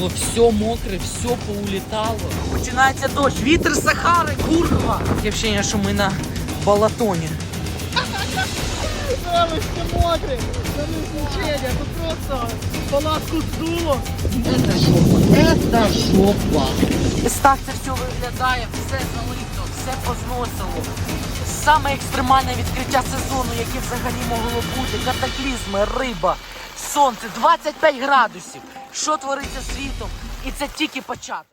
вимокнуло, все мокре, все поулітало. Починається дощ, вітер Сахари, курва! Таке вчення, що ми на балатоні. Селище мокре, це не значення, тут просто палатку здуло. Ось так це все виглядає, все залито, все позносило. Саме екстремальне відкриття сезону, яке взагалі могло бути. Катаклізми, риба, сонце, 25 градусів. Що твориться світом? І це тільки початок.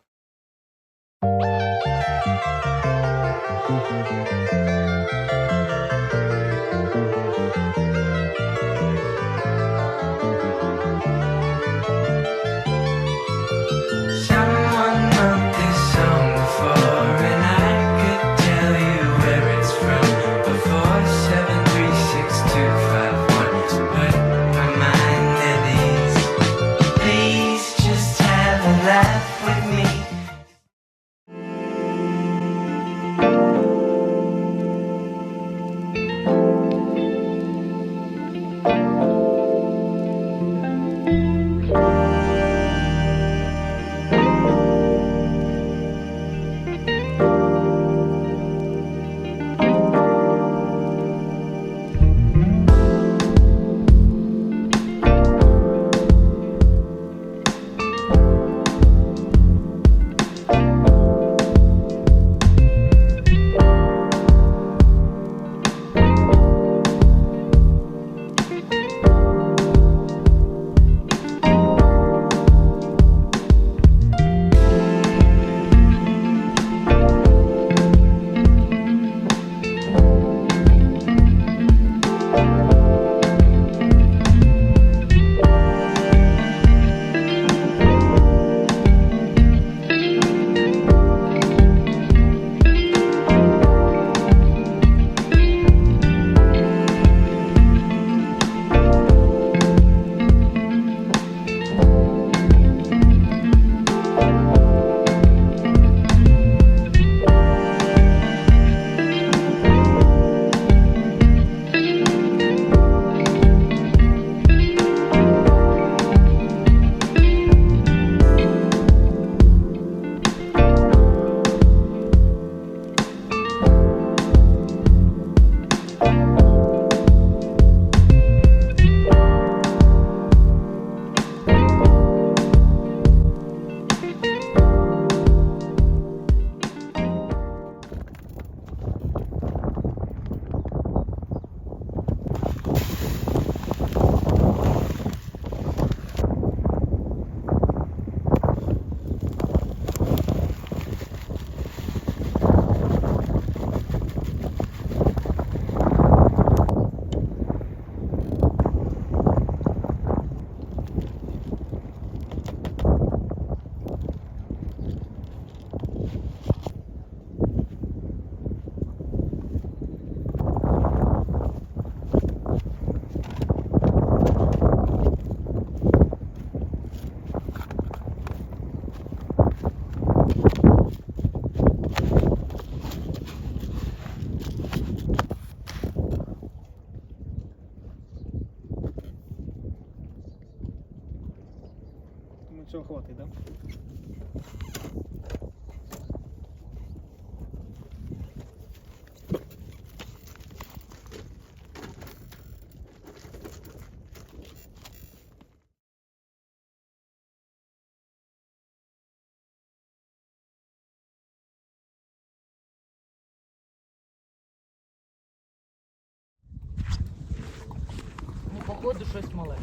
Ну, походу, щось мале.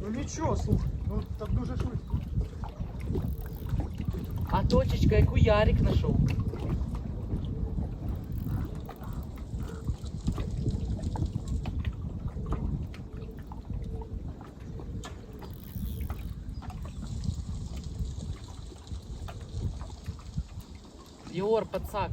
Ну нічого, слухай, ну так дуже швидко. А точечка, яку Ярик знайшов. Єгор, пацак.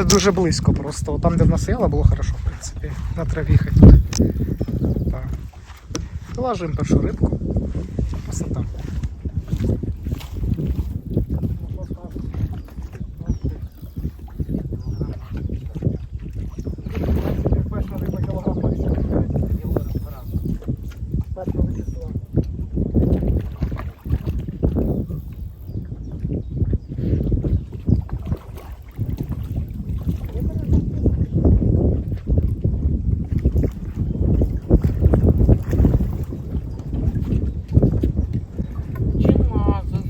Це дуже близько просто. Там, де в нас яла, було хорошо, в принципі. На траві хай тут. Лажимо першу рибку. Красота. Перша риба кілограм 55 кілограм. Перша вичисла. Чиназис.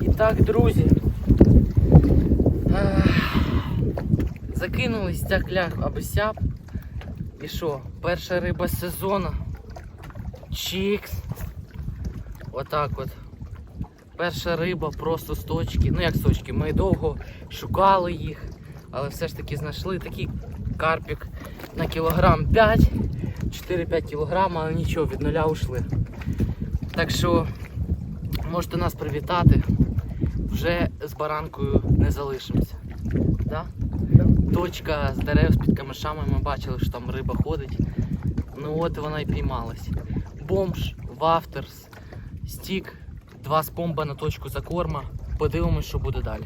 І так, друзі. ех, Кляг аби сяп. І що, перша риба сезону. Чікс. Отак от. Перша риба просто з точки. Ну як з точки, ми довго шукали їх, але все ж таки знайшли такий карпік на кілограм 5, 4-5 кілограм, але нічого, від нуля ушли. Так що можете нас привітати. Вже з баранкою не залишимося. Точка з дерев з під камешами ми бачили, що там риба ходить. Ну от вона і піймалась. Бомж, вафтерс, стік, два спомба на точку закорма. Подивимось, що буде далі.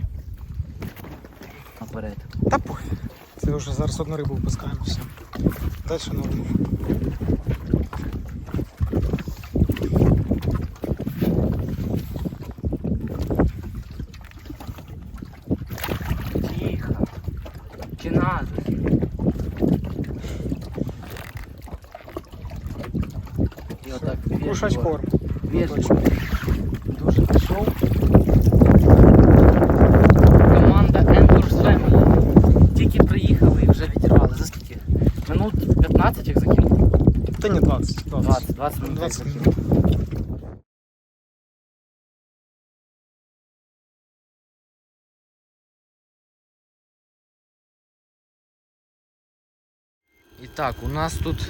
Наперед. Та похуй. Це вже зараз одну рибу випускаємо. Все. Далі норма. Кушать вежливо- корм. Вежливо. Дуже пішов. Команда Endurs Family. Тільки приїхали і вже відірвали. За скільки? Минут 15 як закинули? Та не 20. 20, 20 минут як 20 закинули. І так, у нас тут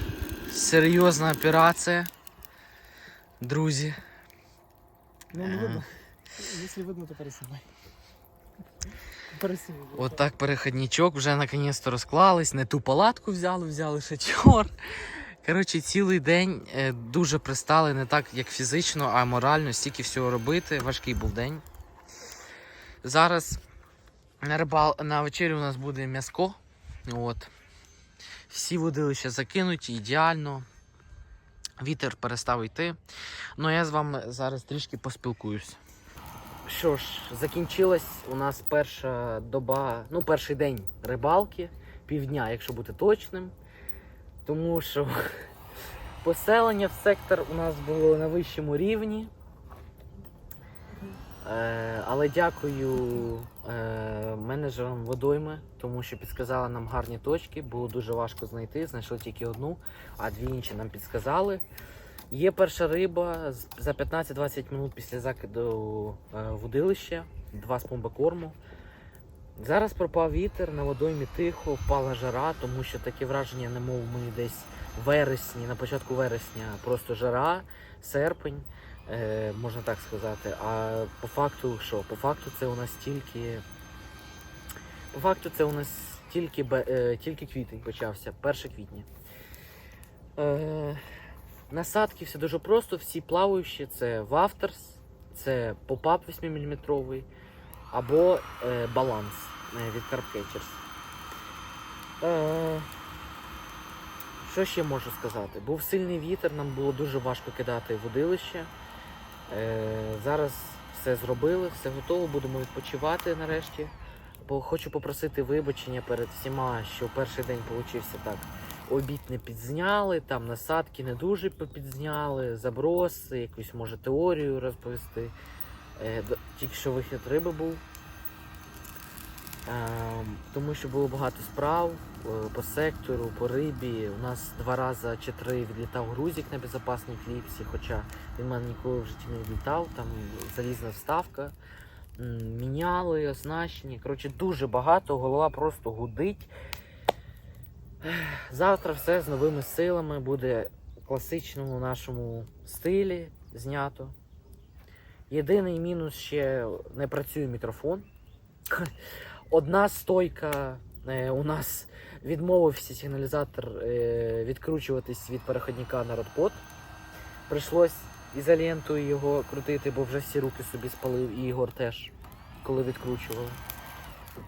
серйозна операція. Друзі. Ну, не видно. Якщо видно, то. Пересипай. От так переходничок вже наконець-то розклались. Не ту палатку взяли, взяли шатер. Коротше, цілий день е, дуже пристали, не так як фізично, а морально, стільки всього робити. Важкий був день. Зараз на, рибал... на вечерю у нас буде м'яско. От. Всі водилища закинуті ідеально. Вітер перестав йти. Ну я з вами зараз трішки поспілкуюсь. Що ж, закінчилась у нас перша доба, ну, перший день рибалки, півдня, якщо бути точним. Тому що поселення в сектор у нас було на вищому рівні. Е, але дякую е, менеджерам водойми, тому що підсказали нам гарні точки. Було дуже важко знайти, знайшли тільки одну, а дві інші нам підсказали. Є перша риба за 15-20 минут після закиду е, водилища, два спомби корму. Зараз пропав вітер, на водоймі тихо, впала жара, тому що таке враження, немов ми десь вересні, на початку вересня, просто жара, серпень, можна так сказати. А по факту що? По факту це у нас тільки. По факту це у нас тільки, е, тільки квітень почався, 1 квітня. Е, Насадки все дуже просто, всі плаваючі, це Вафтерс, це попап 8-мм або е, баланс е, від Carpcatchers. Е, що ще можу сказати? Був сильний вітер, нам було дуже важко кидати водилище. Е, зараз все зробили, все готово, будемо відпочивати нарешті. Бо хочу попросити вибачення перед всіма, що перший день получився так. Обід не підзняли, там насадки не дуже підзняли, заброси, якусь може теорію розповісти. Е, тільки що вихід риби був. Ем, тому що було багато справ е, по сектору, по рибі. У нас два рази чи три відлітав грузик на безпечній кліпсі, хоча він мене ніколи в житті не відлітав, там залізна вставка. Міняли, оснащені. Коротше, дуже багато, голова просто гудить. Завтра все з новими силами буде в класичному нашому стилі знято. Єдиний мінус ще не працює мікрофон. Одна стойка е, у нас відмовився сигналізатор е, відкручуватись від переходника на родпот. Прийшлось ізолентою його крутити, бо вже всі руки собі спалив, і Ігор теж, коли відкручували.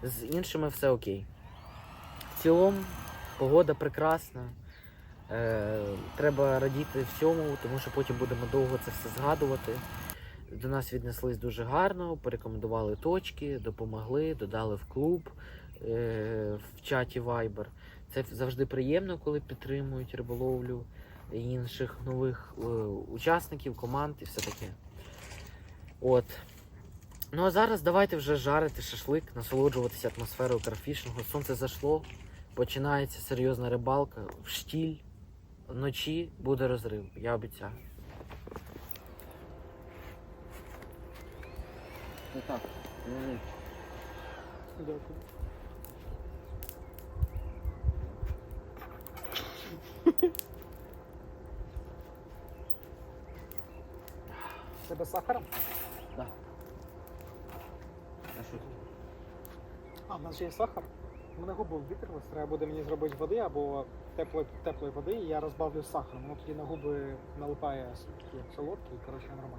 З іншими все окей. В цілому погода прекрасна. Е, треба радіти всьому, тому що потім будемо довго це все згадувати. До нас віднеслись дуже гарно, порекомендували точки, допомогли, додали в клуб е, в чаті Viber. Це завжди приємно, коли підтримують риболовлю інших нових е, учасників, команд і все таке. От. Ну а зараз давайте вже жарити шашлик, насолоджуватися атмосферою карфішингу. Сонце зайшло, починається серйозна рибалка, в штіль. Вночі буде розрив, я обіцяю. Так, Дякую. Це без сахара? а що тут? А, в нас же є сахар. У мене губи витерлись, треба буде мені зробити води або теплої, теплої води, і я розбавлю з сахаром. Воно тоді на губи налипає і коротше нормально.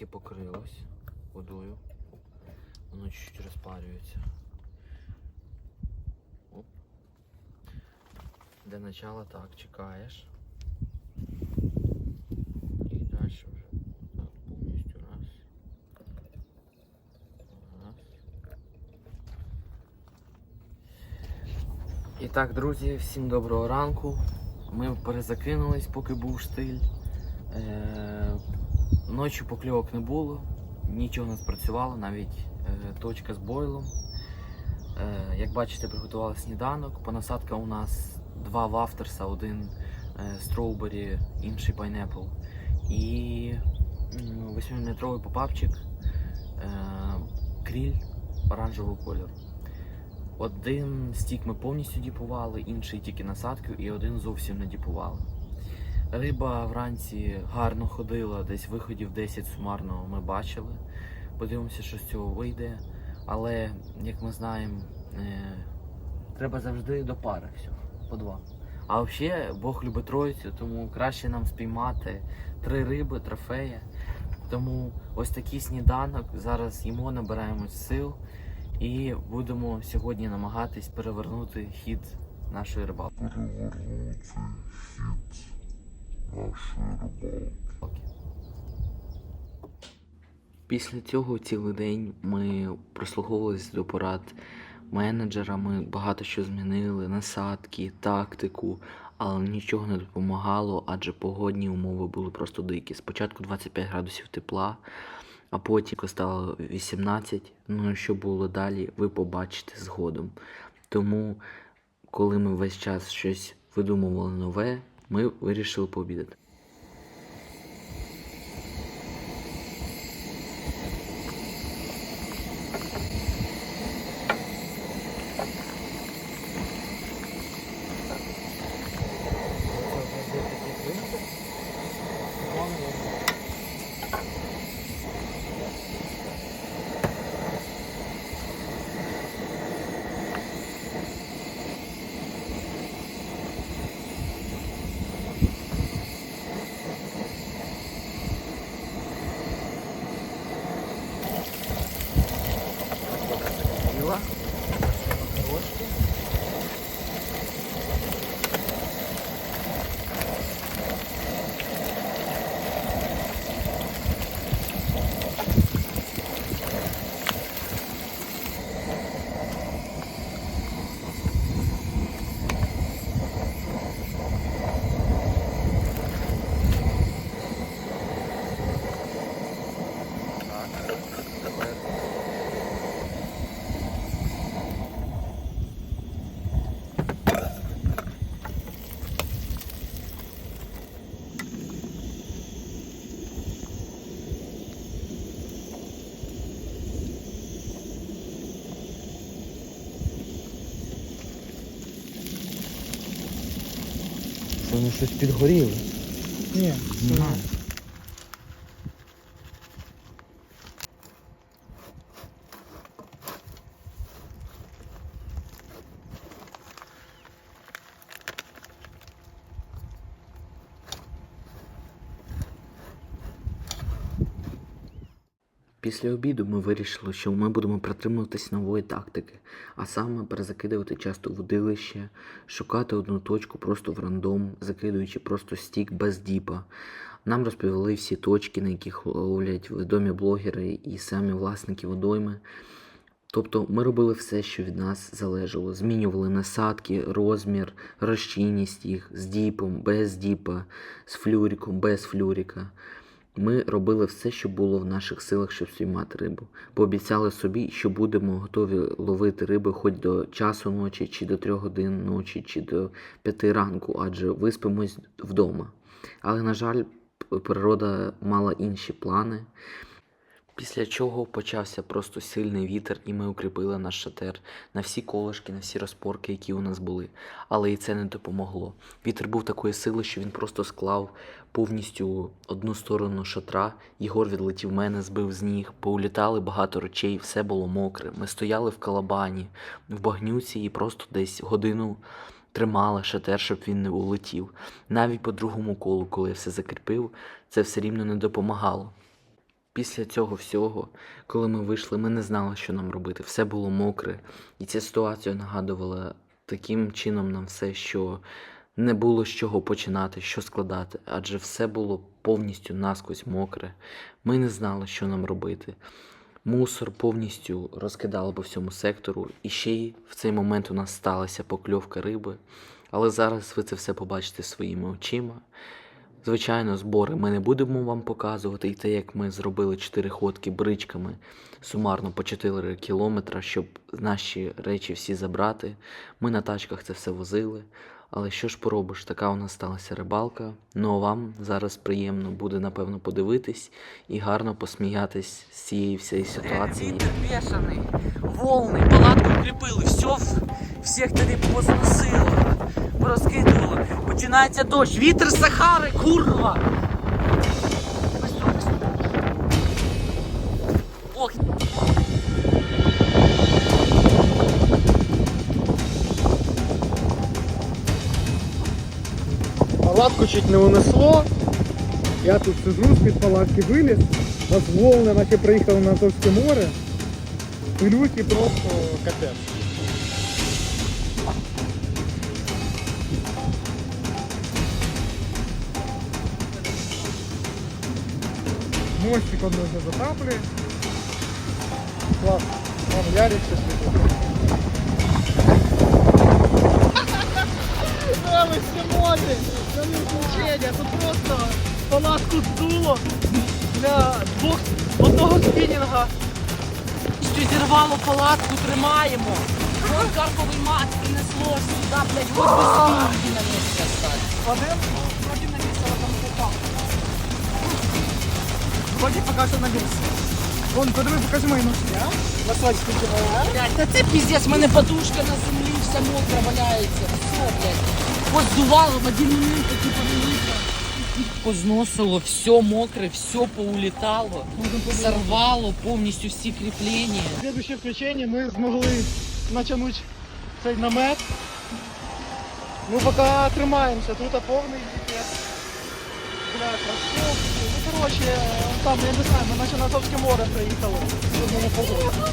Насадки покрилось водою. Воно чуть-чуть розпарюється. Для начала так, чекаєш. І далі вже так повністю раз. Раз. І так, друзі, всім доброго ранку. Ми перезакинулись, поки був штиль. Е, ночі покльовок не було, нічого не спрацювало, навіть е, точка з бойлом. Е, як бачите, приготували сніданок. По насадкам у нас два вафтерса, один е, інший пайнепл. І 8-метровий попапчик, е, кріль оранжевого кольору. Один стік ми повністю діпували, інший тільки насадкою, і один зовсім не діпували. Риба вранці гарно ходила, десь виходів 10 сумарно ми бачили. Подивимося, що з цього вийде. Але, як ми знаємо, е, треба завжди до пари всього, по два. А взагалі Бог любить тройцю, тому краще нам спіймати три риби, трофеї. Тому ось такий сніданок. Зараз їмо, набираємось сил і будемо сьогодні намагатись перевернути хід нашої рибалки. Після цього цілий день ми прислуховувалися до порад менеджера. Ми багато що змінили, насадки, тактику, але нічого не допомагало, адже погодні умови були просто дикі. Спочатку 25 градусів тепла, а потім стало 18. Ну і що було далі, ви побачите згодом. Тому, коли ми весь час щось видумували нове, ми вирішили пообідати. Біла. Що воно щось підгоріло? Ні, Немає. Після обіду ми вирішили, що ми будемо притримуватись нової тактики, а саме перезакидувати часто водилище, шукати одну точку просто в рандом, закидуючи просто стік без діпа. Нам розповіли всі точки, на яких ловлять відомі блогери і самі власники водойми. Тобто ми робили все, що від нас залежало. Змінювали насадки, розмір, розчинність їх з діпом, без діпа, з флюриком, без флюрика. Ми робили все, що було в наших силах, щоб спіймати рибу. Пообіцяли собі, що будемо готові ловити риби хоч до часу ночі, чи до трьох годин ночі, чи до п'яти ранку, адже виспимось вдома. Але, на жаль, природа мала інші плани. Після чого почався просто сильний вітер, і ми укріпили наш шатер на всі колишки, на всі розпорки, які у нас були. Але і це не допомогло. Вітер був такої сили, що він просто склав повністю одну сторону шатра. Єгор відлетів мене, збив з ніг, поулітали багато речей, все було мокре. Ми стояли в калабані, в багнюці і просто десь годину тримали шатер, щоб він не улетів. Навіть по другому колу, коли я все закріпив, це все рівно не допомагало. Після цього всього, коли ми вийшли, ми не знали, що нам робити. Все було мокре, і ця ситуація нагадувала таким чином нам все, що не було з чого починати, що складати, адже все було повністю насквозь мокре. Ми не знали, що нам робити. Мусор повністю розкидало по всьому сектору, і ще й в цей момент у нас сталася покльовка риби. Але зараз ви це все побачите своїми очима. Звичайно, збори ми не будемо вам показувати, і те, як ми зробили 4 ходки бричками сумарно по 4 кілометра, щоб наші речі всі забрати. Ми на тачках це все возили. Але що ж поробиш, така у нас сталася рибалка. Ну а вам зараз приємно буде, напевно, подивитись і гарно посміятись з цієї всієї ситуації. Вітер бешений, волни, палатку кріпили, все всіх тоді позносило, порозкидувало. Починається дощ, вітер Сахари, курва! Палатку чуть не унесло. Я тут сижу, з-під палатки виліз. Нас волни, наче приїхали на Азовське море. Пилюки просто капець. Мостик он уже затапливает. Класс. Вон Ярик сейчас Да, ви всі моди, Це не включення, тут просто палатку здуло для двох одного спінінга. що зірвало палатку, тримаємо. Вон карповий мат принесло сюди, блядь, хоч би на місці остались. Один вроді на місце, але там попав. Вроді поки що на місці. Вон, подиви, покажи мої носки, а? Носочки Блядь, та це піздець, в мене подушка на землі, вся мокра валяється. Все, блядь. Поздувало, в один момент такі повелика. Позносило, все мокре, все поулітало, сорвало повністю всі кріплення. Следующее включення ми змогли натягнути цей намет. Ну поки тримаємося, тут повний піпець. Бля, кросовки. Ну коротше, там, я не знаю, ми наче на Азовське море приїхали. Тут мене погода.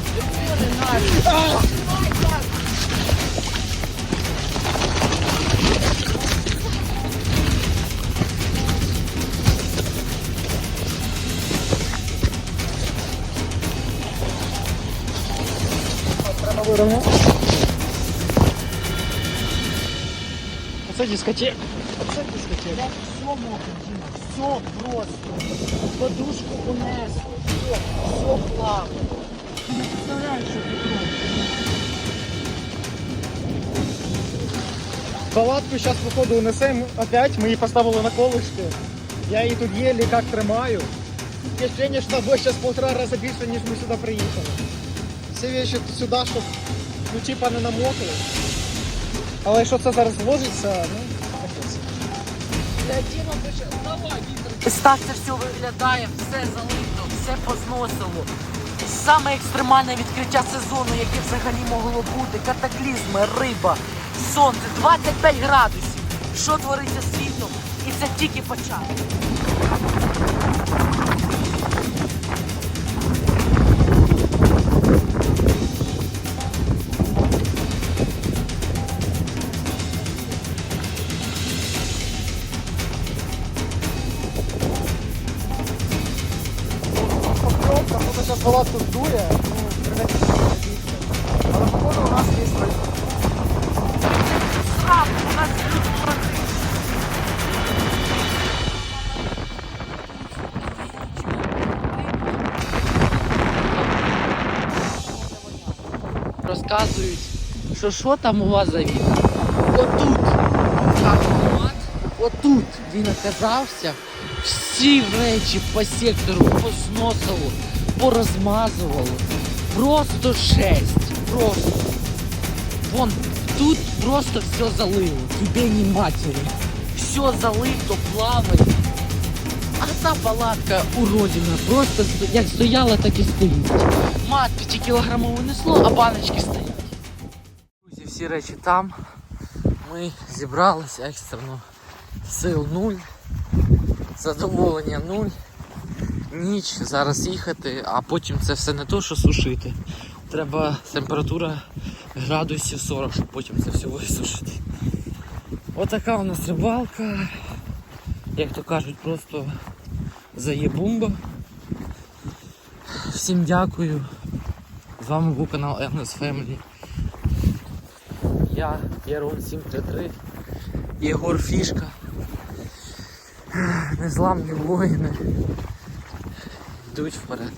Треба вирівняти. Оце дискотека. Оце дискотека. Все мокре, Діма, все просто. Подушку унесло, все, все плаває. Ти не представляєш, що тут робить. Палатку зараз, походу, унесемо опять. Ми її поставили на колишки. Я її тут єлі як тримаю. Впечатлення, що тобою зараз полтора рази більше, ніж ми сюди приїхали. Всі вещи сюди, щоб ну, типа не намокли. Але якщо це зараз зложиться, ну, так це все виглядає, все залито, все позносило. Саме екстремальне відкриття сезону, яке взагалі могло бути, катаклізми, риба, сонце, 25 градусів. Що твориться світом? І це тільки початок. Розказують, що що там у вас за вітер? Отут, Карпомат, отут він оказався, всі речі по сектору позносило, порозмазувало. Просто жесть, просто. Вон тут просто все залило, тебе не матери. Все залито, плаває. А та палатка уродина, просто як стояла, так і стоїть. Мат 5 кілограмів несло, а баночки стоять. Друзі, всі речі там. Ми зібралися екстрено. Сил нуль. Задоволення нуль. ніч, зараз їхати, а потім це все не то, що сушити. Треба температура градусів 40, щоб потім це все висушити. Отака у нас рибалка. Як то кажуть, просто заєбумба. Всім дякую. З вами був канал Endless Family. Я, Єрон 733, Єгор Фішка. Незламні воїни. Йдуть вперед.